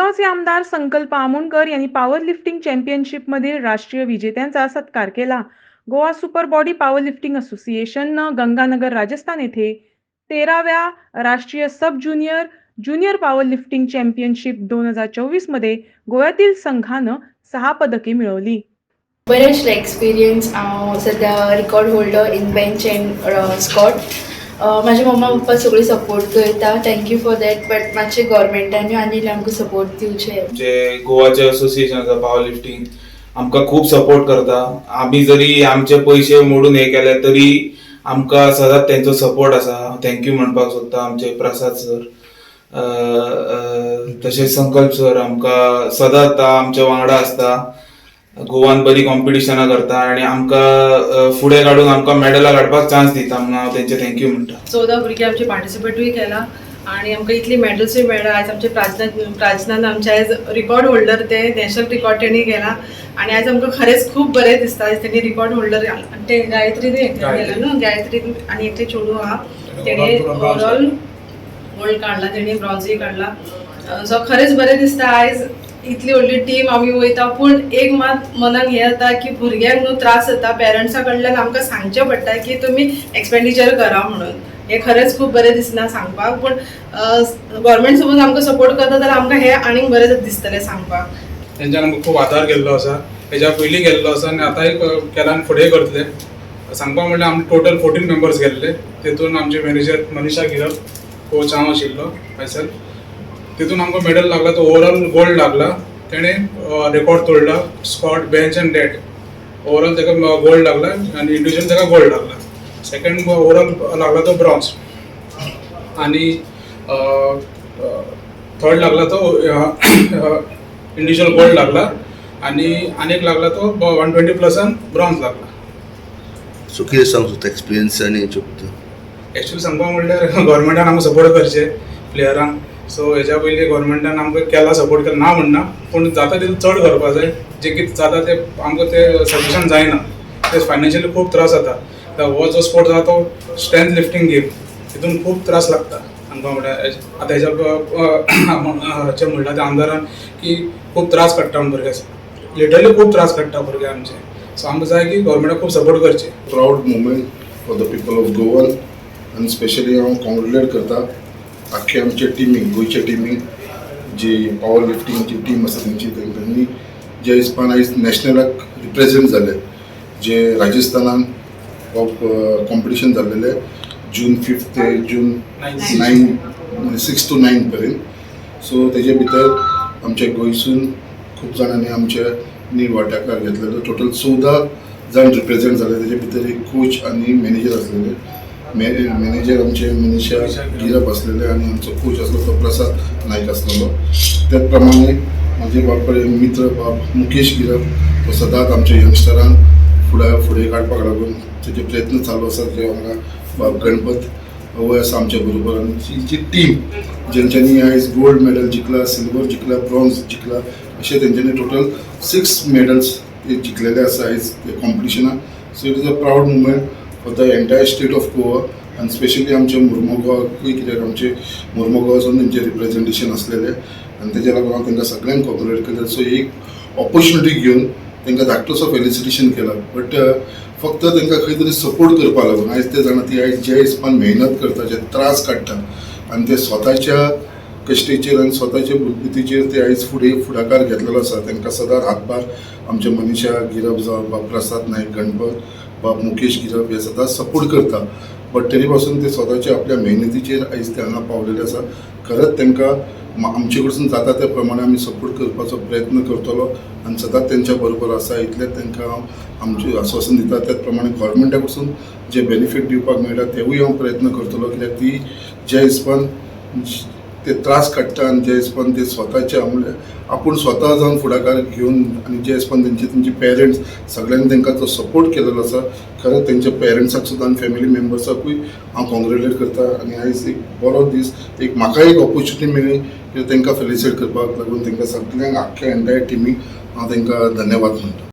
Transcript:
जळगावचे आमदार संकल्प आमोणकर यांनी पॉवर लिफ्टिंग चॅम्पियनशिपमधील राष्ट्रीय विजेत्यांचा सत्कार केला. Goa super body power lifting असोसिएशननं गंगानगर राजस्थान येथे तेराव्या राष्ट्रीय sub junior junior power lifting championship दोन हजार चोवीसमध्ये गोव्यातील संघानं सहा पदके मिळवली. बरें एक्सपिरियन्स हांव record holder in bench and squat म्हाजे मम्मा पप्पा सगळीं सपोर्ट करता. थँक्यू फॉर दॅट बट मातशें गोवोरमेंटानूय आनी आमकां सपोर्ट दिवचे जे गोवाचे असोसिएशन आसा पावर लिफ्टिंग आमकां खूब सपोर्ट करता. आमी जरी आमचे पयशे मोडून हे केले तरी आमकां सदांच तेंचो सपोर्ट आसा थँक्यू म्हणपाक सोदता आमचे प्रसाद सर. तशेंच संकल्प सर आमकां सदांच आमच्या वांगडा आसता गोवान बरी कॉम्पिटिशनां करता आनी आमकां फुडें काडून आमकां मॅडलां काडपाक चान्स दिता म्हणून हांव तेंचे थँक्यू म्हणटा चौदा भुरगीं आमचे पार्टिसिपेटूय केला आणि आमकां इतली मेडल्सूय मेळ्ळा आयज आमचे प्रार्थना प्रार्थनान आमचे आयज रिकॉर्ड होल्डर ते नॅशनल रिकॉर्ड तेणी केला. आणि आयज आमकां खरेंच खूब बरें दिसता. आयज तेणी रिकॉर्ड होल्डर ते गायत्री केला न्हू गायत्री आनी एकटे चेडूं आहा तेणी ओवरऑल गोल्ड काडला तेणी ब्रॉन्झूय काडला सो खरेंच बरें दिसता आयज इतली व्हडली टीम आमी वयता पूण एक मात मनाक हें जाता की भुरग्यांक न्हू त्रास जाता पेरंट्सा कडल्यान आमकां सांगचें पडटा की तुमी एक्सपेंडिचर करा म्हणून. हें खरेंच खूब बरें दिसना सांगपाक पूण गव्हर्मेंट समज आमकां सपोर्ट करता जाल्यार आमकां हें आनीक बरें दिसतलें सांगपाक तेंच्यान आमकां खूब आदार केल्लो आसा हेज्या पयलीं गेल्लो आसा आनी आतांय केला आनी करतले. सांगपाक म्हणल्यार आमी टोटल फोर्टीन मेंबर्स गेल्ले. तेतून आमचे मॅनेजर मनीषा गिरप कोच हांव आशिल्लो मायसेल्फ तितून आमकां मेडल लागला तो ओवरऑल गोल्ड लागला. तेणे रेकॉर्ड तोडला. Squat bench and dead overall ताका गोल्ड लागला आनी इंडिविज्युअल ताका गोल्ड लागला. सेकंड ओवरऑल लागला तो ब्रॉन्झ आणि थर्ड लागला तो इंडिव्हिज्युअल गोल्ड लागला. आणि अनेक लागला तो वन ट्वेंटी प्लसान ब्रॉन्झ लागला. सो कितें सांग सोदता एक्सपिरियन्स आनी हेचे एक्चुअली सांगपाक म्हणल्यार गोवोरमेंटान आमकां सपोर्ट करचे. प्लेयरांक सो हेच्या पयलीं गोवोरमेंटान आमकां केला सपोर्ट केला ना म्हणना पूण जाता तितलें चड करपाक जाय जे कितें जाता ते आमकां ते सजेशन जायना. ते फायनान्शियली खूब त्रास जाता. हो जो स्पोर्ट जाता तो स्ट्रेंथ लिफ्टींग गेम तितून खूब त्रास लागता. आमकां म्हणल्यार आतां हेच्या हाचें म्हणटा त्या आमदारान की खूब त्रास काडटा भुरग्याचे लिटरली खूब त्रास काडटा भुरगे आमचे. सो आमकां जाय की गोवोरमेंटाक खूब सपोर्ट करचे. Proud moment for the people of Goan आनी स्पेशली हांव कॉंग्रेच्युलेट करता. आख्खे आमचे टिमीक गोंयचे टिमीक जी पॉवर लिफ्टिंगची टीम आसा तेंची तेंच्यांनी जे हिसपान आयज नॅशनलाक रिप्रेझेंट जाले जे राजस्थानान कॉम्पिटिशन जाल्लेले जून फिफ्थ ते जून नायन सिक्स टू नायन पर्यंत. सो तेजे भितर आमचे गोंयसून खूब जाणांनी आमचे नी वांटेकार घेतलेलो. टोटल चवदा जाण रिप्रेझेंट जाले तेजे भितर एक कोच आनी मॅनेजर आसलेले मॅनेजर आमचे मनीषा गिरप असलेले आनी आमचो कोच आसलो तो प्रसाद नायक असलेलो. त्याच प्रमाणे म्हाजे बापाय मित्र बाब मुकेश गिरप तो सदांच आमच्या यंगस्टरांक फुडें फुडें काडपाक लागून तेजे प्रयत्न चालू आसात जे हांगा बाब गणपत वय आसा आमच्या बरोबर आनी जी टीम जेंच्यांनी आयज गोल्ड मेडल जिखला सिल्वर जिखला ब्रॉन्झ जिखला अशें तेंच्यांनी टोटल सिक्स मेडल्स जिखलेले आसा आयज कॉम्पिटिशनाक so it is a proud moment for the entire state of Goa आनी स्पेशली आमचे मुर्मुगांवूय कित्याक आमचे मुर्मुगांवसून तेंचे रिप्रेझेंटेशन आसलेले आनी तेज्या लागून हांव तांकां सगळ्यांक कॉपरेट केले. सो एक ऑपॉर्च्युनिटी घेवन तांकां धाकटोसो फेलिसिटेशन केला. बट फक्त तेंकां खंय तरी सपोर्ट करपा लागून आयज ते जाणा ती आयज जे हिसपान मेहनत करता जे त्रास काडटा आनी ते स्वताच्या कश्टीचेर आनी स्वताच्या बुद्दीचेर ते आयज फुडें फुडाकार घेतलेलो आसा तांकां सदांच हातभार आमचे मनीषा गिरप जावं बाब प्रसाद नायक गणपत बाब मुकेश गिरप हे सदांच सपोर्ट करता बट तरी पासून ते स्वताचे आपल्या मेहनतीचेर आयज ते हांगा पावलेले आसा खरंच तांकां आमचे कडसून जाता त्या प्रमाणे आमी सपोर्ट करपाचो प्रयत्न करतलो आनी सदांच तेंच्या बरोबर आसा इतलेंच तांकां हांव आमचें आश्वासन दिता त्याच प्रमाणे गोवोरमेंटा कडसून जे बेनिफीट दिवपाक मेळटा तेवूय हांव प्रयत्न करतलो कित्याक ती ज्या हिसपान ते त्रास काडटा आनी जे हिसपान ते स्वताचे म्हणजे आपूण स्वता जावन फुडाकार घेवन आनी जे हिसपान तेंचे तेंचे पेरंट्स सगळ्यांनी तांकां तो सपोर्ट केलेलो आसा खरेंच तेंच्या पेरंट्साक सुद्दां आनी फॅमिली मेंबर्साकूय हांव कॉंग्रेच्युलेट करता. आनी आयज एक बरो दीस एक म्हाका एक ऑपॉर्च्युनिटी मेळ्ळी की तांकां फेलिसिट करपाक लागून तांकां सगळ्यांक आख्ख्या एन्टायर टिमीक हांव तांकां धन्यवाद म्हणटा